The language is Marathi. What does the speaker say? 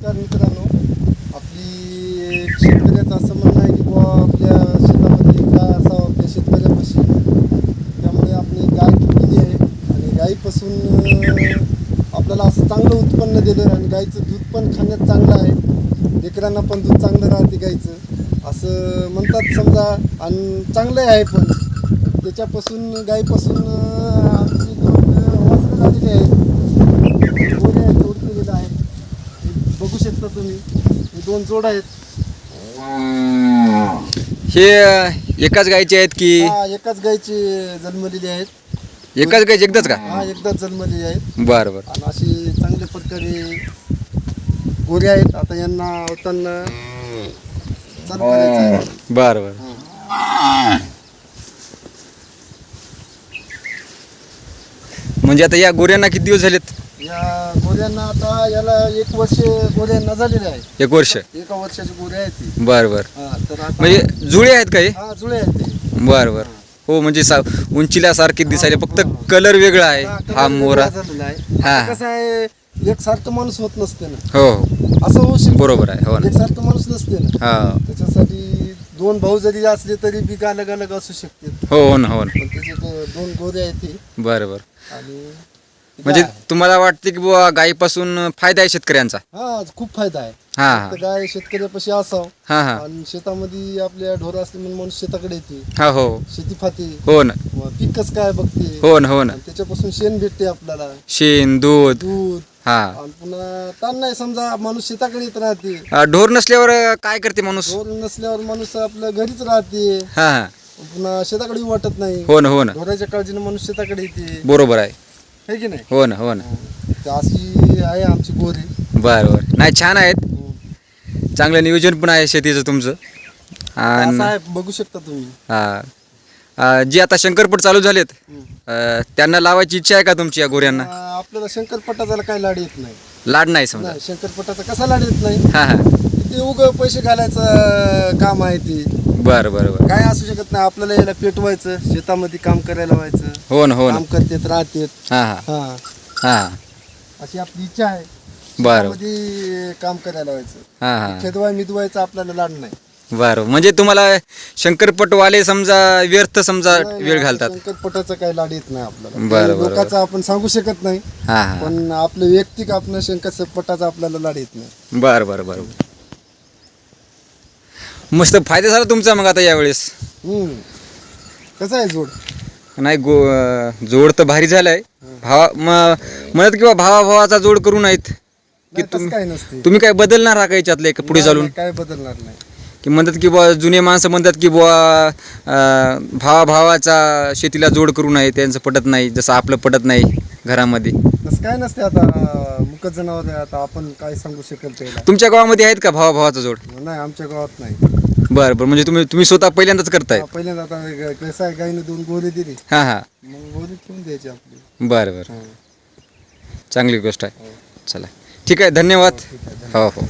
नमस्कार मित्रांनो. आपली शेतकऱ्याचं असं म्हणणं आहे की बुवा आपल्या शेतामध्ये गाय असावं आपल्या शेतकऱ्यापाशी. त्यामुळे आपली गाय घेतलेली आहे आणि गाईपासून आपल्याला असं चांगलं उत्पन्न दिलं आणि गाईचं दूध पण खाण्यात चांगलं आहे. लेकरांना पण दूध चांगलं राहते गाईचं असं म्हणतात समजा आणि चांगलं आहे पण. त्याच्यापासून गाईपासून आमची दोन झालेली आहे गोरे आहेत जोड केलेलं आहे हे बघू शकता तुम्ही. हे दोन जोड आहेत. हे एकाच गायचे आहेत की? हा एकाच गायची जन्मलेली आहेत. एकाच गायचे एकदाच का? हा एकदाच जन्मलेली आहेत. बरं बरं. आणि अशी चांगल्या प्रकारे गोरे आहेत. आता यांना होताना चालू करायचं आहे. बरं बरं. म्हणजे आता या गोऱ्यांना किती दिवस झालेत? या गोऱ्यांना आता याला एक वर्ष गोऱ्यांना झालेले आहे. एक वर्ष? एका वर्षाची गोरे आहेत ती. बरं बरं. हा तर आता म्हणजे जुळे आहेत का हे? हा जुळे आहेत ते. बरं बरं. हो म्हणजे सा उंचीला सारखे दिसायला फक्त कलर वेगळा आहे. हा, मोरा. झालेला आहे. हा. आता कसं आहे एकसारखं माणूस होत नसते ना. हो हो. असं होऊ शकतं. बरोबर आहे हो ना. एकसारखं माणूस नसते ना. हा. त्याच्यासाठी दोन भाऊ जरी असले तरी बी अलग अलग असू शकते हो हो ना हो ना. पण त्याचे दो- दोन गोरे आहेत ते. बरं बरं. आणि म्हणजे. तुम्हाला वाटते की बुवा गायीपासून फायदा आहे शेतकऱ्यांचा? हा खूप फायदा आहे. हा हा. गाय शेतकऱ्यापाशी असावं. हा हा. आणि शेतामध्ये आपल्या ढोरं असले म्हणून माणूस शेताकडे येते. हा हो. शेती फाते. हो ना. मग पीक कसं काय बघते. हो ना हो ना. आणि त्याच्यापासून शेण भेटते आपल्याला. शेण दूध. दूध. हा. आणि पुन्हा ताण नाही समजा माणूस शेताकडे येत राहते. अ, ढोर नसल्यावर अ, काय करते माणूस? ढोर नसल्यावर माणूस आपल्या घरीच राहते. हा हा. पुन्हा शेताकडे वाटत नाही. हो ना हो ना. ढोराच्या काळजीने माणूस शेताकडे येते. बरोबर आहे. है की नाही? हो ना हो ना. तर अशी आहे आमची गोरी बरं बरं. नाही छान आहेत. चांगलं नियोजन पण आहे शेतीचं तुमचं. असं आणि आहे बघू शकता तुम्ही. हा. अ, जे आता शंकरपट चालू झालेत. अ, त्यांना लावायची इच्छा आहे का तुमची या गोऱ्यांना? आ, आपल्याला शंकरपटाचा काही लाड येत नाही. लाड नाही समजा. नाही शंकरपटाचा कसा लाड येत नाही? हा हा. ते उग पैसे घालायचं काम आहे ते. बरं बरं बरं. काय असू शकत नाही आपल्याला याला पेटवायचं शेतामध्ये काम करायला व्हायचं. हो ना हो ना. काम करतेत राहतेत. हा हा. हा. हा. अशी आपली इच्छा आहे. बरं. शेतामध्ये काम करायला व्हायचं. हा हा. खेदवाय मिदवायचं आपल्याला लाड नाही. बरं. म्हणजे तुम्हाला शंकरपटवाले समजा व्यर्थ समजा वेळ घालतात. शंकरपटाचा काही लाड येत नाही आपल्याला. बरं, लोकांचा आपण सांगू शकत नाही. हा हा. पण आपलं वैयक्तिक आपण शंकरपटाचा आपल्याला लाड येत नाही. बरं बरं बरं. मस्त फायदा झाला तुमचा मग आता यावेळेस. हम्म. कसं आहे जोड? नाही गो जोड तर भारी झालाय. भावा म- म्हणत किंवा भावा भावाचा जोड करू नाहीत. की नाही, तसं काय नसते. तुम्ही काय बदलणार हा का याच्यातले का पुढे चालून? नाही, काय बदलणार नाही. की म्हणतात की बुवा जुने माणसं म्हणतात की बुवा अं, भावा भावाचा शेतीला जोड करू नये त्यांचं पटत नाही जसं आपलं पटत नाही घरामध्ये. तसं काय नसते आता मुकत जनावर आहे आता आपण काय सांगू शकेल त्याला. तुमच्या गावामध्ये आहेत का भावा भावाचा जोड? नाही आमच्या गावात नाही. बरं बरं. म्हणजे तुम्ही तुम्ही स्वतः पहिल्यांदाच करताय. हा, पहिल्यांदा आता कसं आहे गाईने दोन गोरी दिली. हां हां. मग गोरी ठेवून द्यायची आपली. बरं बरं. हा. चांगली गोष्ट आहे. चला. ठीक आहे धन्यवाद. हो हो.